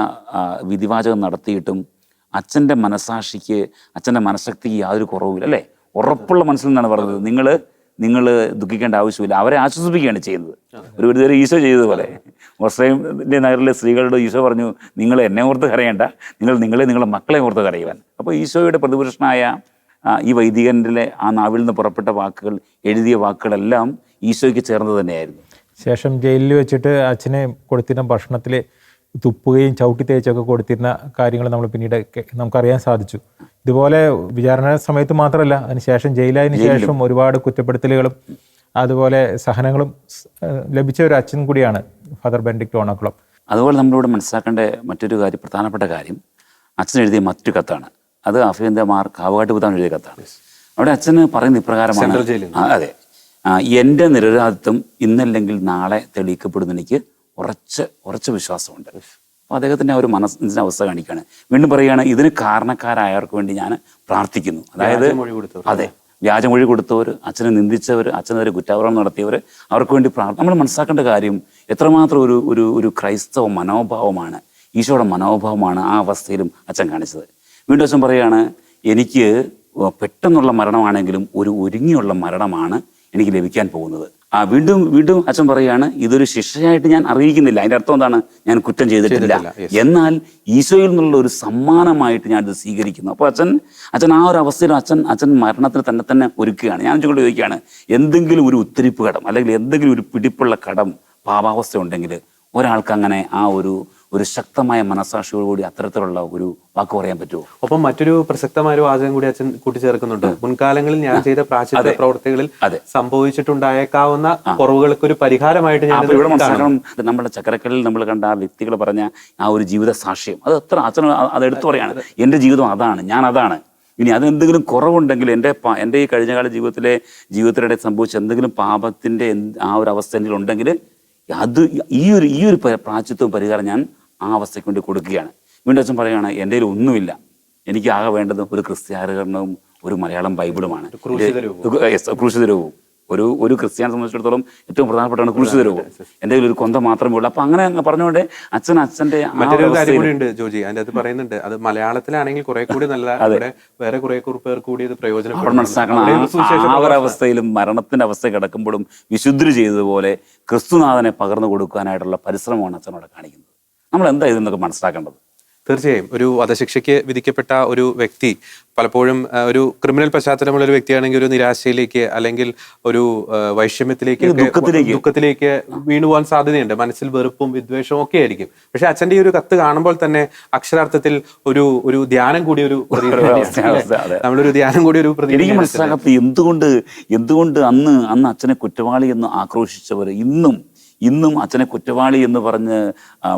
വിധിവാചകം നടത്തിയിട്ടും അച്ഛന്റെ മനസാക്ഷിക്ക് അച്ഛന്റെ മനഃശക്തിക്ക് യാതൊരു കുറവുമില്ല അല്ലേ? ഉറപ്പുള്ള മനസ്സിൽ നിന്നാണ് പറഞ്ഞത്. നിങ്ങൾ നിങ്ങൾ ദുഃഖിക്കേണ്ട ആവശ്യമില്ല. അവരെ ആശ്വസിപ്പിക്കുകയാണ് ചെയ്യുന്നത്. ഒരു ഒരു വിധത്തിൽ ഈശോ ചെയ്തതുപോലെ മുസ്ലിമിന്റെ നഗരത്തിലെ സ്ത്രീകളോട് ഈശോ പറഞ്ഞു നിങ്ങൾ എന്നെ ഓർത്ത് കരയേണ്ട. നിങ്ങൾ നിങ്ങളെ നിങ്ങളുടെ മക്കളെ ഓർത്ത് കരയുവാൻ. അപ്പോൾ ഈശോയുടെ പ്രതിപുരുഷനായ ഈ വൈദികന്റെ ആ നാവിൽ നിന്ന് പുറപ്പെട്ട വാക്കുകൾ എഴുതിയ വാക്കുകളെല്ലാം ഈശോയ്ക്ക് ചേർന്നത് തന്നെയായിരുന്നു. ശേഷം ജയിലിൽ വെച്ചിട്ട് അച്ഛനെ കൊടുത്തിരുന്ന ഭക്ഷണത്തിൽ തുപ്പുകയും ചവിട്ടി തേച്ചൊക്കെ കൊടുത്തിരുന്ന കാര്യങ്ങൾ നമ്മൾ പിന്നീട് നമുക്കറിയാൻ സാധിച്ചു. ഇതുപോലെ വിചാരണ സമയത്ത് മാത്രമല്ല അതിനുശേഷം ജയിലായതിനു ശേഷം ഒരുപാട് കുറ്റപ്പെടുത്തലുകളും അതുപോലെ സഹനങ്ങളും ലഭിച്ച ഒരു അച്ഛൻ കൂടിയാണ് ഫാദർ ബെൻഡിക്ട് ഓണക്കുളം. അതുപോലെ നമ്മളിവിടെ മനസ്സിലാക്കേണ്ട മറ്റൊരു കാര്യം പ്രധാനപ്പെട്ട കാര്യം അച്ഛൻ എഴുതിയ മറ്റു കത്താണ്. അത് അഫീന്ദ മാർ കാവുകാട്ട് പുതാൻ എഴുതിയ കത്താണ്. അവിടെ അച്ഛന് പറയുന്ന ഇപ്രകാരമാണ് അതെ. എന്റെ നിരപരാധിത്വം ഇന്നല്ലെങ്കിൽ നാളെ തെളിയിക്കപ്പെടുന്ന എനിക്ക് ഉറച്ച ഉറച്ച വിശ്വാസമുണ്ട്. അപ്പോൾ അദ്ദേഹത്തിന്റെ ആ ഒരു മനസ്സിന്റെ അവസ്ഥ കാണിക്കുകയാണ് വീണ്ടും പറയുകയാണ് ഇതിന് കാരണക്കാരായവർക്ക് വേണ്ടി ഞാൻ പ്രാർത്ഥിക്കുന്നു. അതായത്. അതെ വ്യാജമൊഴി കൊടുത്തവർ അച്ഛനെ നിന്ദിച്ചവർ അച്ഛനെതിരെ കുറ്റാപരം നടത്തിയവർ അവർക്ക് വേണ്ടി പ്രാർത്ഥന നമ്മൾ മനസ്സിലാക്കേണ്ട കാര്യം എത്രമാത്രം ഒരു ഒരു ഒരു ക്രൈസ്തവ മനോഭാവമാണ് ഈശോയുടെ മനോഭാവമാണ് ആ അവസ്ഥയിലും അച്ഛൻ കാണിച്ചത്. വീണ്ടും അച്ഛൻ പറയുകയാണ് എനിക്ക് പെട്ടെന്നുള്ള മരണമാണെങ്കിലും ഒരു ഒരുങ്ങിയുള്ള മരണമാണ് എനിക്ക് ലഭിക്കാൻ പോകുന്നത്. ആ വീണ്ടും വീണ്ടും അച്ഛൻ പറയുകയാണ് ഇതൊരു ശിക്ഷയായിട്ട് ഞാൻ അറിയിക്കുന്നില്ല. അതിന്റെ അർത്ഥം എന്താണ്? ഞാൻ കുറ്റം ചെയ്തിട്ടില്ല. എന്നാൽ ഈശോയിൽ നിന്നുള്ള ഒരു സമ്മാനമായിട്ട് ഞാൻ ഇത് സ്വീകരിക്കുന്നു. അപ്പോൾ അച്ഛൻ അച്ഛൻ ആ ഒരു അവസ്ഥയിൽ അച്ഛൻ അച്ഛൻ മരണത്തിന് തന്നെ തന്നെ ഒരുക്കുകയാണ്. ഞാൻ ചോദിച്ചു ചോദിക്കുകയാണ് എന്തെങ്കിലും ഒരു ഉത്തരിപ്പ് കടം അല്ലെങ്കിൽ എന്തെങ്കിലും ഒരു പിടിപ്പുള്ള കടം പാപാവസ്ഥ ഉണ്ടെങ്കിൽ ഒരാൾക്ക് അങ്ങനെ ആ ഒരു ഒരു ശക്തമായ മനസാക്ഷിയോടുകൂടി അത്തരത്തിലുള്ള ഒരു വാക്ക് പറയാൻ പറ്റുമോ? ഒപ്പം മറ്റൊരു പ്രസക്തമായ ഒരു വാചകം കൂടി അച്ഛൻ കൂട്ടിച്ചേർക്കുന്നുണ്ട്. മുൻകാലങ്ങളിൽ ഞാൻ ചെയ്ത പ്രാചീന പ്രവർത്തികളിൽ. സംഭവിച്ചിട്ടുണ്ടായേക്കാവുന്ന കുറവുകൾക്ക് ഒരു പരിഹാരമായിട്ട് ഞാൻ ഇവിടെ മനസ്സിലാക്കണം. നമ്മുടെ ചക്കരക്കല്ലിൽ നമ്മൾ കണ്ട ആ വ്യക്തികൾ പറഞ്ഞ ആ ഒരു ജീവിത സാക്ഷ്യം അത് എത്ര അച്ഛൻ അത് എടുത്തു പറയാണ്. എന്റെ ജീവിതം അതാണ്. ഞാൻ അതാണ്. ഇനി അതെന്തെങ്കിലും കുറവുണ്ടെങ്കിൽ എന്റെ എന്റെ ഈ കഴിഞ്ഞകാല ജീവിതത്തിലെ ജീവിതത്തിനിടെ സംഭവിച്ച എന്തെങ്കിലും പാപത്തിന്റെ ആ ഒരു അവസ്ഥ ഉണ്ടെങ്കിൽ അത് ഈ ഒരു ഈ ഒരു പ- പ്രായച്ചിത്വവും പരിഹാരം ഞാൻ ആ അവസ്ഥയ്ക്ക് വേണ്ടി കൊടുക്കുകയാണ്. വീണ്ടും അച്ഛൻ പറയുകയാണ് എന്റെ കയ്യിൽ ഒന്നുമില്ല. എനിക്ക് ആകെ വേണ്ടത് ഒരു ക്രിസ്ത്യാനികരണവും ഒരു മലയാളം ബൈബിളുമാണ്. ക്രൂശിതരവും ഒരു ഒരു ക്രിസ്ത്യാനെ സംബന്ധിച്ചിടത്തോളം ഏറ്റവും പ്രധാനപ്പെട്ടാണ് ക്രൂശിതരവും എന്റെ കയ്യിൽ ഒരു കൊന്ത മാത്രമേ ഉള്ളൂ. അപ്പൊ അങ്ങനെ അങ്ങ് പറഞ്ഞുകൊണ്ട് അച്ഛൻ അച്ഛന്റെ ആ മറ്റൊരു കാര്യം കൂടി ഉണ്ട് ജോജി. അതിന്റെ അത് പറയുന്നുണ്ട് അത് മലയാളത്തിലാണെങ്കിൽ കുറെ കൂടി നല്ല വേറെ കുറെ പേർ കൂടി ഇത് പ്രയോജനം മനസ്സിലാക്കണം ആ- ഒരു അവസ്ഥയിലും മരണത്തിന്റെ അവസ്ഥ കിടക്കുമ്പോഴും വിശുദ്ധി ചെയ്തതുപോലെ ക്രിസ്തുനാഥനെ പകർന്നു കൊടുക്കാനായിട്ടുള്ള പരിശ്രമമാണ് അച്ഛനോട് കാണിക്കുന്നത്. നമ്മൾ എന്താ ഇതെന്നൊക്കെ മനസ്സിലാക്കേണ്ടത്? തീർച്ചയായും. ഒരു വധശിക്ഷയ്ക്ക് വിധിക്കപ്പെട്ട ഒരു വ്യക്തി പലപ്പോഴും ഒരു ക്രിമിനൽ പശ്ചാത്തലമുള്ള ഒരു വ്യക്തിയാണെങ്കിൽ ഒരു നിരാശയിലേക്ക് അല്ലെങ്കിൽ ഒരു വൈഷമ്യത്തിലേക്ക് ദുഃഖത്തിലേക്ക്. വീണു വീണുപോകാൻ സാധ്യതയുണ്ട്. മനസ്സിൽ വെറുപ്പും വിദ്വേഷവും ഒക്കെ ആയിരിക്കും. പക്ഷെ അച്ഛന്റെ ഈ ഒരു കത്ത് കാണുമ്പോൾ തന്നെ അക്ഷരാർത്ഥത്തിൽ ഒരു ഒരു ധ്യാനം കൂടി ഒരു. നമ്മളൊരു ധ്യാനം കൂടി ഒരു എനിക്ക് മനസ്സിലാകാത്ത എന്തുകൊണ്ട് എന്തുകൊണ്ട് അന്ന് അന്ന് അച്ഛനെ കുറ്റവാളി എന്ന് ആക്രോശിച്ചവർ ഇന്നും ഇന്നും അച്ഛനെ കുറ്റവാളി എന്ന് പറഞ്ഞ്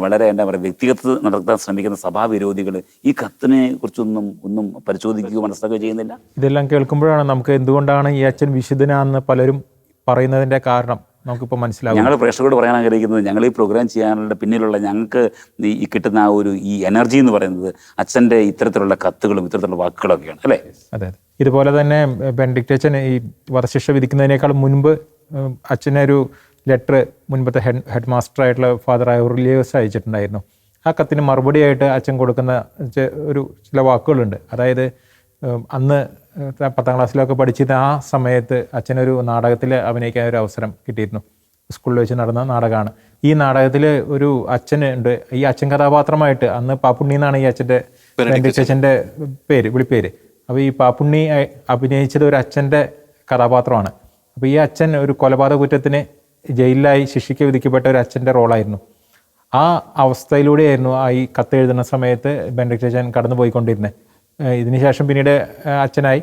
വളരെ എന്താ പറയുക വ്യക്തിഗത നടത്താൻ ശ്രമിക്കുന്ന സഭാവിരോധികൾ ഈ കത്തിനെ കുറിച്ചൊന്നും ഒന്നും പരിശോധിക്കുകയോ മനസ്സിലാക്കുകയോ ചെയ്യുന്നില്ല? ഇതെല്ലാം കേൾക്കുമ്പോഴാണ് നമുക്ക് എന്തുകൊണ്ടാണ് ഈ അച്ഛൻ വിശുദ്ധനാന്ന് പലരും പറയുന്നതിന്റെ കാരണം നമുക്കിപ്പോൾ മനസ്സിലാവും ഞങ്ങൾ പ്രേക്ഷകരോട് പറയാൻ ആഗ്രഹിക്കുന്നത് ഞങ്ങൾ ഈ പ്രോഗ്രാം ചെയ്യാനുള്ള പിന്നിലുള്ള ഞങ്ങൾക്ക് ഈ- കിട്ടുന്ന ആ ഒരു ഈ എനർജി എന്ന് പറയുന്നത് അച്ഛന്റെ ഇത്തരത്തിലുള്ള കത്തുകളും ഇത്തരത്തിലുള്ള വാക്കുകളൊക്കെയാണ് അല്ലേ? അതെ അതെ. ഇതുപോലെ തന്നെ ബെൻഡിക്റ്റ് അച്ഛൻ ഈ വധശിക്ഷ വിധിക്കുന്നതിനേക്കാൾ മുൻപ് അച്ഛനെ ഒരു ലെറ്റർ മുൻപത്തെ ഹെഡ് ഹെഡ് മാസ്റ്റർ ആയിട്ടുള്ള ഫാദർ ഔറിലിയസ് അയച്ചിട്ടുണ്ടായിരുന്നു. ആ കത്തിന് മറുപടിയായിട്ട് അച്ഛൻ കൊടുക്കുന്ന ഒരു ചില വാക്കുകളുണ്ട്. അതായത് അന്ന് പത്താം ക്ലാസ്സിലൊക്കെ പഠിച്ചിരുന്ന ആ സമയത്ത് അച്ഛനൊരു നാടകത്തിൽ അഭിനയിക്കാൻ ഒരു അവസരം കിട്ടിയിരുന്നു. സ്കൂളിൽ വെച്ച് നടന്ന നാടകമാണ്. ഈ നാടകത്തിൽ ഒരു അച്ഛനുണ്ട് ഈ അച്ഛൻ കഥാപാത്രമായിട്ട് അന്ന് പാപ്പുണ്ണി എന്നാണ് ഈ അച്ഛന്റെ അച്ഛന്റെ പേര് വിളിപ്പേര്. അപ്പോൾ ഈ പാപ്പുണ്ണി അഭിനയിച്ചത് ഒരു അച്ഛന്റെ കഥാപാത്രമാണ്. അപ്പോൾ ഈ അച്ഛൻ ഒരു കൊലപാതക കുറ്റത്തിന് ജയിലിലായി ശിക്ഷയ്ക്ക് വിധിക്കപ്പെട്ട ഒരു അച്ഛന്റെ റോളായിരുന്നു. ആ അവസ്ഥയിലൂടെയായിരുന്നു ആ ഈ കത്ത് എഴുതുന്ന സമയത്ത് ബെനഡിക്റ്റ് അച്ഛൻ കടന്നു പോയിക്കൊണ്ടിരുന്നത് ഇതിനുശേഷം ഇതിന് ശേഷം പിന്നീട് അച്ഛനായി.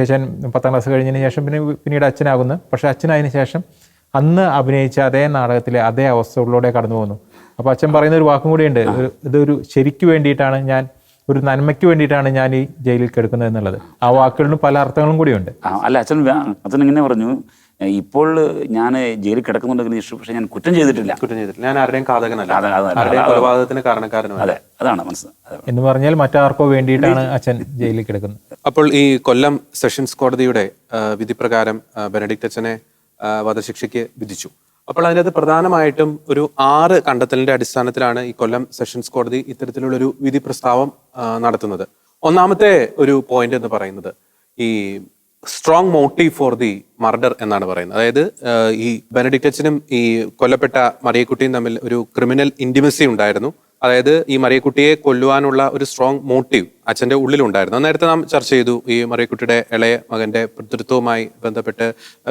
അച്ഛൻ പത്താം ക്ലാസ് കഴിഞ്ഞതിന് ശേഷം പിന്നെ പിന്നീട് അച്ഛനാകുന്നു. പക്ഷേ അച്ഛനായതിനു ശേഷം അന്ന് അഭിനയിച്ച അതേ നാടകത്തിലെ അതേ അവസ്ഥകളിലൂടെ കടന്നു പോകുന്നു അപ്പോൾ അച്ഛൻ പറയുന്ന ഒരു വാക്കും കൂടിയുണ്ട്. ഒരു- ഇതൊരു ശരിക്കു വേണ്ടിയിട്ടാണ് ഞാൻ ഒരു നന്മയ്ക്ക് വേണ്ടിയിട്ടാണ് ഞാൻ ഈ ജയിലിൽ കിടക്കുന്നത് എന്നുള്ളത്. ആ വാക്കുകളിന് പല അർത്ഥങ്ങളും കൂടിയുണ്ട്. അല്ല അച്ഛൻ അച്ഛൻ ഇങ്ങനെ പറഞ്ഞു "ഏ, ഇപ്പോൾ ഞാൻ ജയിലിൽ കിടക്കുന്നുണ്ടെങ്കിൽ ഇഷ്ടം പക്ഷേ ഞാൻ കുറ്റം ചെയ്തിട്ടില്ല. കുറ്റം ചെയ്തിട്ടില്ല. ഞാൻ ആരുടെയും കാതകനല്ല. ആരുടെയും കൊലപാതകത്തിന് കാരണക്കാരനല്ല അതെ അതാണ് മനസ്സിലായത് എന്ന് പറഞ്ഞാൽ മറ്റാർക്കോ വേണ്ടിയിട്ടാണ് അച്ഛൻ ജയിലിൽ കിടക്കുന്നത്. അപ്പോൾ ഈ കൊല്ലം സെഷൻസ് കോടതിയുടെ വിധിപ്രകാരം ബെനഡിക്ട് അച്ഛനെ വധശിക്ഷയ്ക്ക് വിധിച്ചു. അപ്പോൾ അതിനകത്ത് പ്രധാനമായിട്ടും ഒരു ആറ് കണ്ടെത്തലിന്റെ അടിസ്ഥാനത്തിലാണ് ഈ കൊല്ലം സെഷൻസ് കോടതി ഇത്തരത്തിലുള്ള ഒരു വിധി പ്രസ്താവം നടത്തുന്നത്. ഒന്നാമത്തെ ഒരു പോയിന്റ് എന്ന് പറയുന്നത് ഈ strong motive for the murder എന്നാണ് പറയുന്നത്. അതായത് ഈ ബെനഡിക്റ്റച്ചനും ഈ കൊല്ലപ്പെട്ട മറിയക്കുട്ടിയും തമ്മിൽ ഒരു ക്രിമിനൽ ഇന്റിമസി ഉണ്ടായിരുന്നു. അതായത് ഈ മറിയക്കുട്ടിയെ കൊല്ലുവാനുള്ള ഒരു സ്ട്രോങ് മോട്ടീവ് അച്ഛന്റെ ഉള്ളിലുണ്ടായിരുന്നു. നേരത്തെ നാം ചർച്ച ചെയ്തു ഈ മറിയക്കുട്ടിയുടെ ഇളയ മകന്റെ പിതൃത്വവുമായി ബന്ധപ്പെട്ട്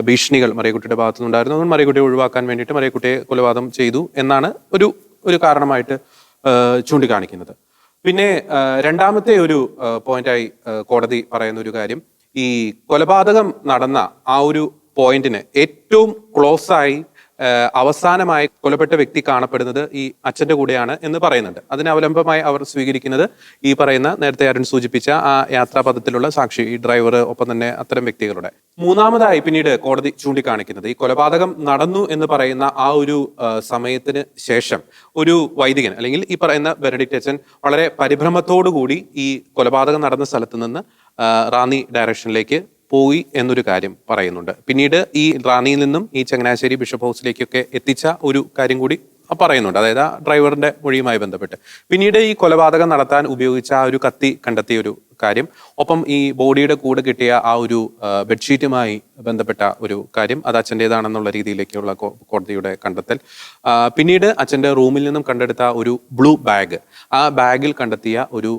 ഭീഷണികൾ മറിയക്കുട്ടിയുടെ ഭാഗത്തു നിന്നുണ്ടായിരുന്നു അതുകൊണ്ട് മറിയക്കുട്ടിയെ ഒഴിവാക്കാൻ വേണ്ടിയിട്ട് മറിയക്കുട്ടിയെ കൊലപാതകം ചെയ്തു എന്നാണ് ഒരു ഒരു കാരണമായിട്ട് ചൂണ്ടിക്കാണിക്കുന്നത്. പിന്നെ രണ്ടാമത്തെ ഒരു പോയിന്റായി കോടതി പറയുന്ന ഒരു കാര്യം. ഈ കൊലപാതകം നടന്ന ആ ഒരു പോയിന്റിന് ഏറ്റവും ക്ലോസ് ആയി അവസാനമായി കൊലപ്പെട്ട വ്യക്തി കാണപ്പെടുന്നത് ഈ അച്ഛന്റെ കൂടെയാണ് എന്ന് പറയുന്നുണ്ട്. അതിന് അവലംബമായി അവർ സ്വീകരിക്കുന്നത് ഈ പറയുന്ന നേരത്തെ അരുൺ സൂചിപ്പിച്ച ആ യാത്രാപഥത്തിലുള്ള സാക്ഷി ഈ ഡ്രൈവർ ഒപ്പം തന്നെ അത്തരം വ്യക്തികളുടെ. മൂന്നാമതായി പിന്നീട് കോടതി ചൂണ്ടിക്കാണിക്കുന്നത് ഈ കൊലപാതകം നടന്നു എന്ന് പറയുന്ന ആ ഒരു സമയത്തിന് ശേഷം ഒരു വൈദികൻ അല്ലെങ്കിൽ ഈ പറയുന്ന ബെനഡിക്റ്റ് അച്ഛൻ വളരെ പരിഭ്രമത്തോടു കൂടി ഈ കൊലപാതകം നടന്ന സ്ഥലത്ത് നിന്ന് റാന്നി ഡയറക്ഷനിലേക്ക് പോയി എന്നൊരു കാര്യം പറയുന്നുണ്ട്. പിന്നീട് ഈ റാന്നിയിൽ നിന്നും ഈ ചങ്ങനാശ്ശേരി ബിഷപ്പ് ഹൗസിലേക്കൊക്കെ എത്തിച്ച ഒരു കാര്യം കൂടി പറയുന്നുണ്ട്. അതായത് ആ ഡ്രൈവറിന്റെ മൊഴിയുമായി ബന്ധപ്പെട്ട്. പിന്നീട് ഈ കൊലപാതകം നടത്താൻ ഉപയോഗിച്ച ആ ഒരു കത്തി കണ്ടെത്തിയ ഒരു കാര്യം ഒപ്പം ഈ ബോഡിയുടെ കൂടെ കിട്ടിയ ആ ഒരു ബെഡ്ഷീറ്റുമായി ബന്ധപ്പെട്ട ഒരു കാര്യം അത് അച്ഛന്റെതാണെന്നുള്ള രീതിയിലേക്കുള്ള കോടതിയുടെ കണ്ടെത്തൽ. പിന്നീട് അച്ഛന്റെ റൂമിൽ നിന്നും കണ്ടെടുത്ത ഒരു ബ്ലൂ ബാഗ് ആ ബാഗിൽ കണ്ടെത്തിയ ഒരു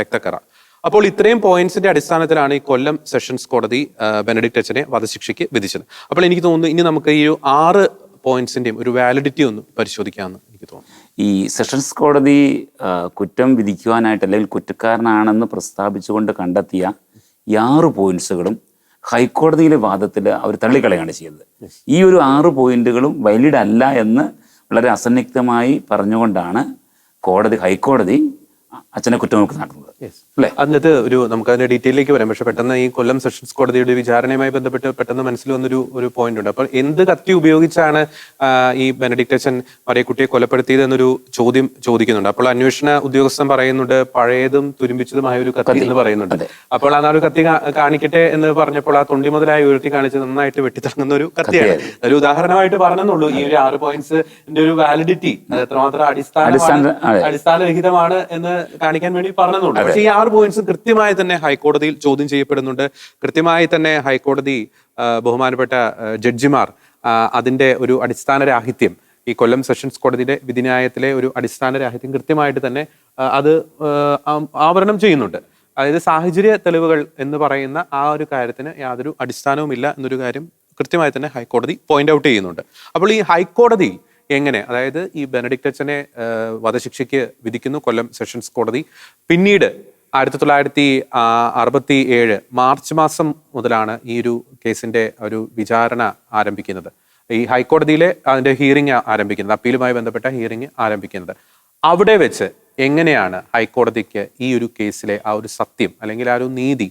രക്തക്കറ. അപ്പോൾ ഇത്രയും പോയിന്റ്സിന്റെ അടിസ്ഥാനത്തിലാണ് ഈ കൊല്ലം സെഷൻസ് കോടതി ബെനഡിക്ട് അച്ഛനെ വധശിക്ഷയ്ക്ക് വിധിച്ചത്. അപ്പോൾ എനിക്ക് തോന്നുന്നു ഇനി നമുക്ക് ഈ ആറ് പോയിന്റ്സിന്റെയും ഒരു വാലിഡിറ്റി ഒന്ന് പരിശോധിക്കാമെന്ന് എനിക്ക് തോന്നുന്നു. ഈ സെഷൻസ് കോടതി കുറ്റം വിധിക്കുവാനായിട്ട് അല്ലെങ്കിൽ കുറ്റക്കാരനാണെന്ന് പ്രസ്താവിച്ചുകൊണ്ട് കണ്ടെത്തിയ ഈ ആറ് പോയിന്റ്സുകളും ഹൈക്കോടതിയിലെ വാദത്തിൽ അവർ തള്ളിക്കളയാണ് ചെയ്യുന്നത്. ഈ ഒരു ആറ് പോയിന്റുകളും വൈലിഡ് അല്ല എന്ന് വളരെ അസന്നിഗ്ധമായി പറഞ്ഞുകൊണ്ടാണ് കോടതി ഹൈക്കോടതി അച്ഛനെ കുറ്റമുക്തനാക്കുന്നത് അല്ലേ? അതിനകത്ത് ഒരു നമുക്ക് അതിന്റെ ഡീറ്റെയിലേക്ക് വരാം. പക്ഷെ പെട്ടെന്ന് ഈ കൊല്ലം സെഷൻസ് കോടതിയുടെ വിചാരണയുമായി ബന്ധപ്പെട്ട് പെട്ടെന്ന് മനസ്സിൽ വന്നൊരു ഒരു പോയിന്റ് ഉണ്ട്. അപ്പോൾ എന്ത് കത്തി ഉപയോഗിച്ചാണ് ഈ ബെനഡിക്ട് അച്ഛൻ മറിയക്കുട്ടിയെ കൊലപ്പെടുത്തിയത് എന്നൊരു ചോദ്യം ചോദിക്കുന്നുണ്ട്. അപ്പോൾ അന്വേഷണ ഉദ്യോഗസ്ഥൻ പറയുന്നുണ്ട് പഴയതും തുരുമ്പിച്ചതുമായ ഒരു കത്തി എന്ന് പറയുന്നുണ്ട്. അപ്പോൾ ആ ഒരു കത്തി കാണിക്കട്ടെ എന്ന് പറഞ്ഞപ്പോൾ ആ തൊണ്ടി മുതലായി ഉയർത്തി കാണിച്ച് നന്നായിട്ട് വെട്ടിത്തിറങ്ങുന്ന ഒരു കത്തിയാണ്. ഒരു ഉദാഹരണമായിട്ട് പറഞ്ഞെന്നുള്ളൂ ഈ ഒരു ആറ് പോയിന്റ്സ് ഒരു വാലിഡിറ്റി എത്രമാത്രം അടിസ്ഥാന- അടിസ്ഥാനരഹിതമാണ് എന്ന് കാണിക്കാൻ വേണ്ടി പറഞ്ഞതുണ്ട്. പക്ഷേ ഈ ആറ് പോയിന്റ്സ് കൃത്യമായി തന്നെ ഹൈക്കോടതിയിൽ ചോദ്യം ചെയ്യപ്പെടുന്നുണ്ട്. കൃത്യമായി തന്നെ ഹൈക്കോടതി ബഹുമാനപ്പെട്ട ജഡ്ജിമാർ അതിന്റെ ഒരു അടിസ്ഥാന രാഹിത്യം ഈ കൊല്ലം സെഷൻസ് കോടതിയുടെ വിധിന്യായത്തിലെ ഒരു അടിസ്ഥാന രാഹിത്യം കൃത്യമായിട്ട് തന്നെ അത് ആവരണം ചെയ്യുന്നുണ്ട്. അതായത് സാഹചര്യ തെളിവുകൾ എന്ന് പറയുന്ന ആ ഒരു കാര്യത്തിന് യാതൊരു അടിസ്ഥാനവുമില്ല എന്നൊരു കാര്യം കൃത്യമായി തന്നെ ഹൈക്കോടതി പോയിന്റ് ഔട്ട് ചെയ്യുന്നുണ്ട്. അപ്പോൾ ഈ ഹൈക്കോടതി എങ്ങനെ? അതായത് ഈ ആ, വധശിക്ഷയ്ക്ക് വിധിക്കുന്നു കൊല്ലം സെഷൻസ് കോടതി. പിന്നീട് ആയിരത്തി തൊള്ളായിരത്തി അറുപത്തി ഏഴ് മാർച്ച് മാസം മുതലാണ് ഈ ഒരു കേസിന്റെ ഒരു വിചാരണ ആരംഭിക്കുന്നത്. ഈ ഹൈക്കോടതിയിലെ അതിന്റെ ഹിയറിംഗ് ആരംഭിക്കുന്നത് അപ്പീലുമായി ബന്ധപ്പെട്ട ഹിയറിംഗ് ആരംഭിക്കുന്നത്. അവിടെ വെച്ച് എങ്ങനെയാണ് ഹൈക്കോടതിക്ക് ഈ ഒരു കേസിലെ ആ ഒരു സത്യം അല്ലെങ്കിൽ ആ ഒരു നീതി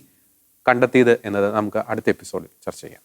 കണ്ടെത്തിയത് എന്നത് നമുക്ക് അടുത്ത എപ്പിസോഡിൽ ചർച്ച ചെയ്യാം.